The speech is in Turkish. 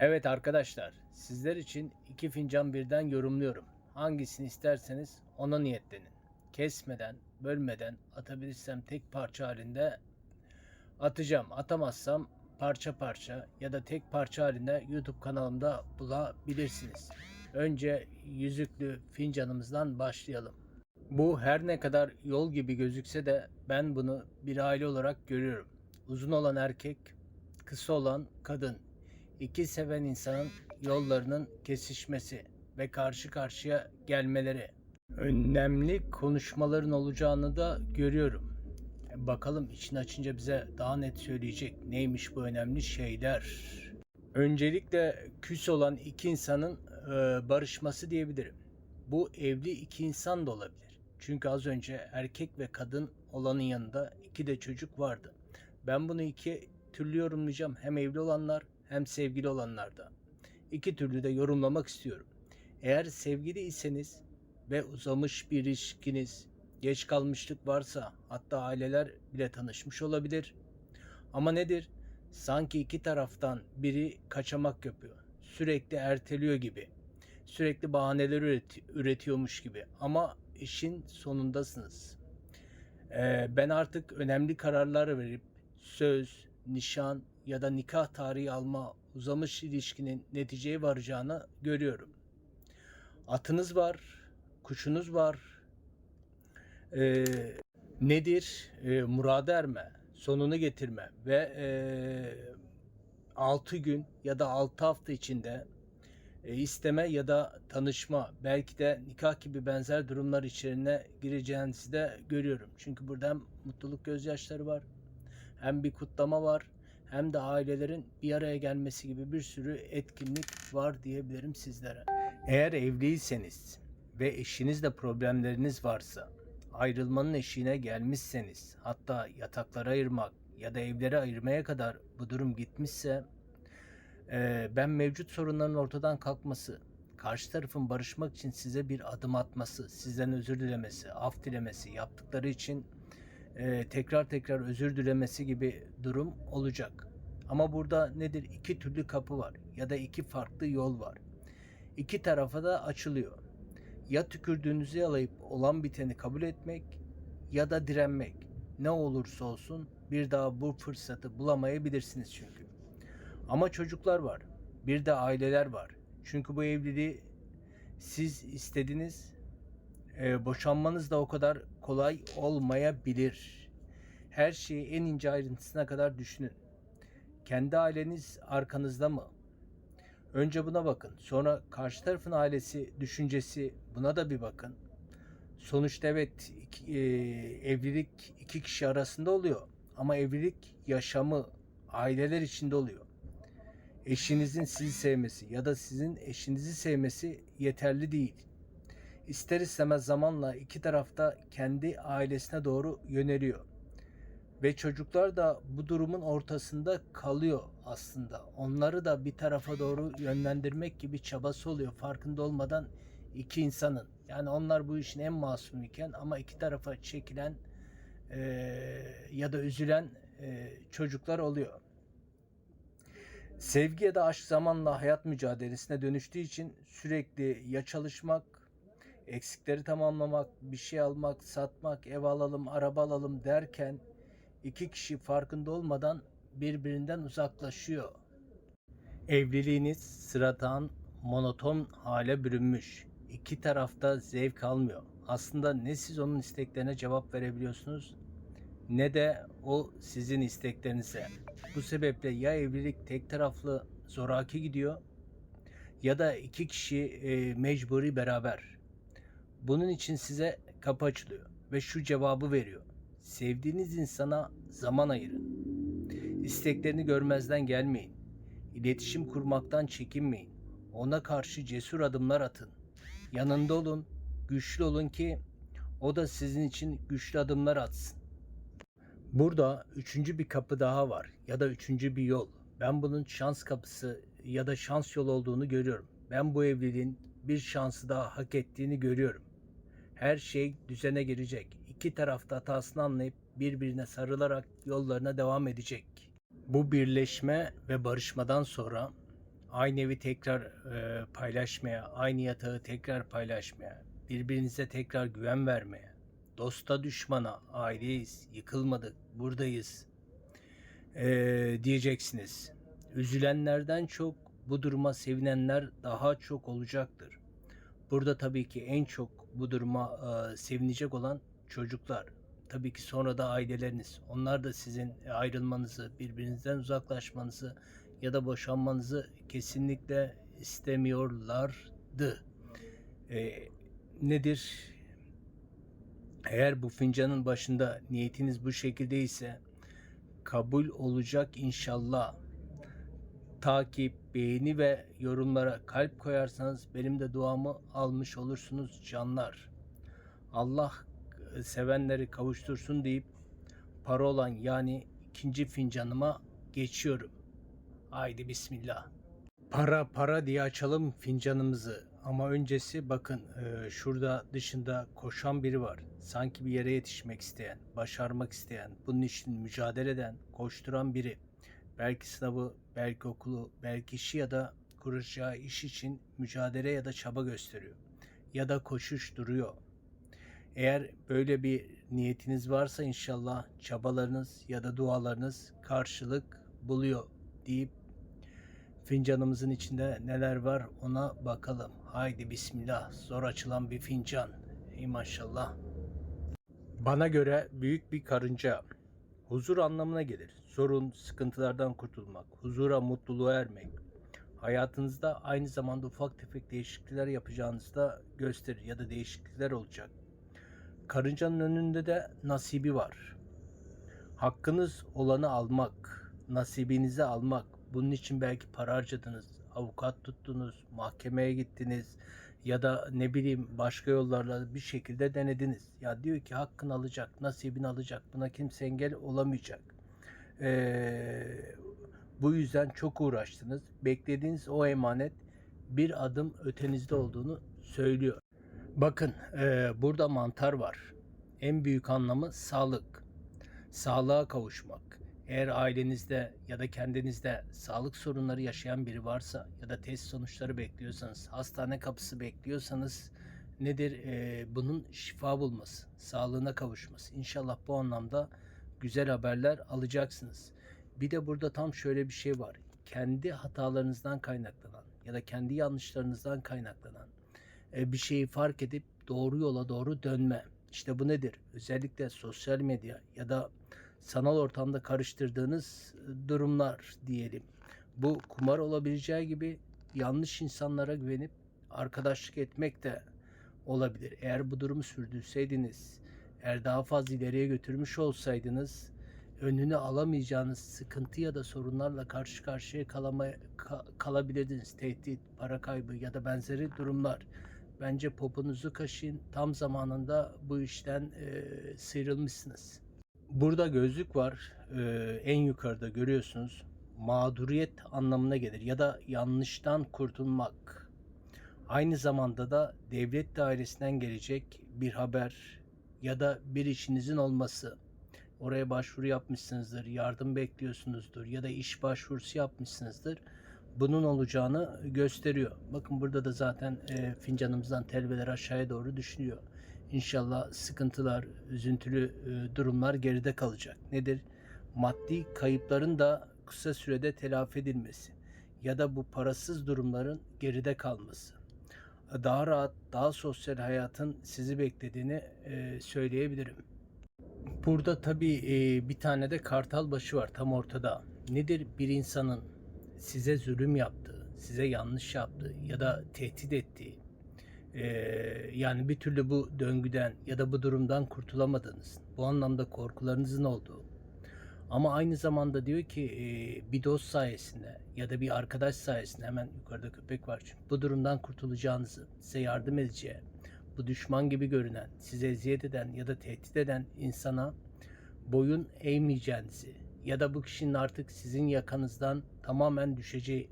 Evet arkadaşlar, sizler için iki fincan birden yorumluyorum. Hangisini isterseniz ona niyetlenin. Kesmeden, bölmeden atabilirsem tek parça halinde atacağım. Atamazsam parça parça ya da tek parça halinde YouTube kanalımda bulabilirsiniz. Önce yüzüklü fincanımızdan başlayalım. Bu her ne kadar yol gibi gözükse de ben bunu bir aile olarak görüyorum. Uzun olan erkek, kısa olan kadın. İki seven insanın yollarının kesişmesi ve karşı karşıya gelmeleri. Önemli konuşmaların olacağını da görüyorum. Bakalım içini açınca bize daha net söyleyecek neymiş bu önemli şeyler. Öncelikle küs olan iki insanın e, barışması diyebilirim. Bu evli iki insan da olabilir. Çünkü az önce erkek ve kadın olanın yanında iki de çocuk vardı. Ben bunu iki türlü yorumlayacağım. Hem evli olanlar hem sevgili olanlar da. İki türlü de yorumlamak istiyorum. Eğer sevgiliyseniz ve uzamış bir ilişkiniz, geç kalmışlık varsa hatta aileler bile tanışmış olabilir. Ama nedir? Sanki iki taraftan biri kaçamak yapıyor. Sürekli erteliyor gibi. Sürekli bahaneler üreti- üretiyormuş gibi. Ama işin sonundasınız. Ee, ben artık önemli kararlar verip söz, nişan ya da nikah tarihi alma uzamış ilişkinin neticeye varacağını görüyorum. Atınız var, kuşunuz var. Ee, nedir? Ee, murada erme, sonunu getirme ve ee, 6 gün ya da 6 hafta içinde e, isteme ya da tanışma belki de nikah gibi benzer durumlar içine gireceğinizi de görüyorum. Çünkü burada hem mutluluk gözyaşları var hem bir kutlama var hem de ailelerin bir araya gelmesi gibi bir sürü etkinlik var diyebilirim sizlere. Eğer evliyseniz ve eşinizle problemleriniz varsa, ayrılmanın eşiğine gelmişseniz, hatta yatakları ayırmak ya da evleri ayırmaya kadar bu durum gitmişse, eee, ben mevcut sorunların ortadan kalkması, karşı tarafın barışmak için size bir adım atması, sizden özür dilemesi, af dilemesi, yaptıkları için e, tekrar tekrar özür dilemesi gibi durum olacak. Ama burada nedir? İki türlü kapı var ya da iki farklı yol var. İki tarafa da açılıyor. Ya tükürdüğünüzü yalayıp olan biteni kabul etmek ya da direnmek. Ne olursa olsun bir daha bu fırsatı bulamayabilirsiniz çünkü. Ama çocuklar var. Bir de aileler var. Çünkü bu evliliği siz istediniz e, boşanmanız da o kadar kolay olmayabilir. Her şeyi en ince ayrıntısına kadar düşünün. Kendi aileniz arkanızda mı? Önce buna bakın. Sonra karşı tarafın ailesi, düşüncesi buna da bir bakın. Sonuçta evet iki- e, evlilik iki kişi arasında oluyor. Ama evlilik yaşamı aileler içinde oluyor. Eşinizin sizi sevmesi ya da sizin eşinizi sevmesi yeterli değil ister istemez zamanla iki tarafta kendi ailesine doğru yöneliyor. Ve çocuklar da bu durumun ortasında kalıyor aslında. Onları da bir tarafa doğru yönlendirmek gibi çabası oluyor farkında olmadan iki insanın. Yani onlar bu işin en masum iken ama iki tarafa çekilen eee, ya da üzülen eee, çocuklar oluyor. Sevgi ya da aşk zamanla hayat mücadelesine dönüştüğü için sürekli ya çalışmak eksikleri tamamlamak, bir şey almak, satmak, ev alalım, araba alalım derken iki kişi farkında olmadan birbirinden uzaklaşıyor. Evliliğiniz sıradan, monoton hale bürünmüş. İki tarafta zevk almıyor. Aslında ne siz onun isteklerine cevap verebiliyorsunuz ne de o sizin isteklerinize. Bu sebeple ya evlilik tek taraflı zoraki gidiyor ya da iki kişi e, mecburi beraber. Bunun için size kapı açılıyor ve şu cevabı veriyor. Sevdiğiniz insana zaman ayırın. İsteklerini görmezden gelmeyin. İletişim kurmaktan çekinmeyin. Ona karşı cesur adımlar atın. Yanında olun, güçlü olun ki o da sizin için güçlü adımlar atsın. Burada üçüncü bir kapı daha var ya da üçüncü bir yol. Ben bunun şans kapısı ya da şans yolu olduğunu görüyorum. Ben bu evliliğin bir şansı daha hak ettiğini görüyorum. Her şey düzene girecek. İki tarafta hatasını anlayıp birbirine sarılarak yollarına devam edecek. Bu birleşme ve barışmadan sonra aynı evi tekrar e, paylaşmaya, aynı yatağı tekrar paylaşmaya, birbirinize tekrar güven vermeye, dosta düşmana, aileyiz, yıkılmadık, buradayız e, diyeceksiniz. Üzülenlerden çok bu duruma sevinenler daha çok olacaktır. Burada tabii ki en çok bu duruma e, sevinecek olan çocuklar. Tabii ki sonra da aileleriniz. Onlar da sizin ayrılmanızı, birbirinizden uzaklaşmanızı ya da boşanmanızı kesinlikle istemiyorlardı. E, nedir? Eğer bu fincanın başında niyetiniz bu şekilde ise kabul olacak inşallah. Takip, beğeni ve yorumlara kalp koyarsanız benim de duamı almış olursunuz canlar. Allah e, sevenleri kavuştursun deyip para olan yani ikinci fincanıma geçiyorum. Haydi bismillah. Para para diye açalım fincanımızı. Ama öncesi bakın e, şurada dışında koşan biri var. Sanki bir yere yetişmek isteyen, başarmak isteyen, bunun için mücadele eden, koşturan biri. Belki sınavı, belki okulu, belki işi ya da kuracağı iş için mücadele ya da çaba gösteriyor. Ya da koşuş duruyor. Eğer böyle bir niyetiniz varsa inşallah çabalarınız ya da dualarınız karşılık buluyor deyip fincanımızın içinde neler var ona bakalım. Haydi bismillah. Zor açılan bir fincan. Ey maşallah. Bana göre büyük bir karınca. Huzur anlamına gelir. Sorun, sıkıntılardan kurtulmak, huzura, mutluluğa ermek. Hayatınızda aynı zamanda ufak tefek değişiklikler yapacağınızı da gösterir ya da değişiklikler olacak. Karıncanın önünde de nasibi var. Hakkınız olanı almak, nasibinizi almak. Bunun için belki para harcadınız, avukat tuttunuz, mahkemeye gittiniz ya da ne bileyim başka yollarla bir şekilde denediniz. Ya diyor ki hakkını alacak, nasibini alacak. Buna kimse engel olamayacak. Ee, bu yüzden çok uğraştınız. Beklediğiniz o emanet bir adım ötenizde olduğunu söylüyor. Bakın e, burada mantar var. En büyük anlamı sağlık. Sağlığa kavuşmak. Eğer ailenizde ya da kendinizde sağlık sorunları yaşayan biri varsa ya da test sonuçları bekliyorsanız, hastane kapısı bekliyorsanız nedir? E, bunun şifa bulması, sağlığına kavuşması. İnşallah bu anlamda güzel haberler alacaksınız. Bir de burada tam şöyle bir şey var. Kendi hatalarınızdan kaynaklanan ya da kendi yanlışlarınızdan kaynaklanan e, bir şeyi fark edip doğru yola doğru dönme. İşte bu nedir? Özellikle sosyal medya ya da sanal ortamda karıştırdığınız e, durumlar diyelim. Bu kumar olabileceği gibi yanlış insanlara güvenip arkadaşlık etmek de olabilir. Eğer bu durumu sürdürseydiniz, eğer daha fazla ileriye götürmüş olsaydınız önünü alamayacağınız sıkıntı ya da sorunlarla karşı karşıya kalama, ka, kalabilirdiniz. Tehdit, para kaybı ya da benzeri durumlar. Bence poponuzu kaşıyın. Tam zamanında bu işten e, sıyrılmışsınız. Burada gözlük var. E, en yukarıda görüyorsunuz. Mağduriyet anlamına gelir ya da yanlıştan kurtulmak. Aynı zamanda da devlet dairesinden gelecek bir haber ya da bir işinizin olması. Oraya başvuru yapmışsınızdır, yardım bekliyorsunuzdur ya da iş başvurusu yapmışsınızdır. Bunun olacağını gösteriyor. Bakın burada da zaten e, fincanımızdan telveler aşağıya doğru düşünüyor. İnşallah sıkıntılar, üzüntülü e, durumlar geride kalacak. Nedir? Maddi kayıpların da kısa sürede telafi edilmesi ya da bu parasız durumların geride kalması. Daha rahat, daha sosyal hayatın sizi beklediğini e, söyleyebilirim. Burada tabii e, bir tane de kartal başı var tam ortada. Nedir bir insanın size zulüm yaptığı, size yanlış yaptığı ya da tehdit ettiği, yani bir türlü bu döngüden ya da bu durumdan kurtulamadığınız, bu anlamda korkularınızın olduğu. Ama aynı zamanda diyor ki bir dost sayesinde ya da bir arkadaş sayesinde hemen yukarıda köpek var çünkü bu durumdan kurtulacağınızı, size yardım edeceği, bu düşman gibi görünen, size eziyet eden ya da tehdit eden insana boyun eğmeyeceğinizi ya da bu kişinin artık sizin yakanızdan tamamen düşeceği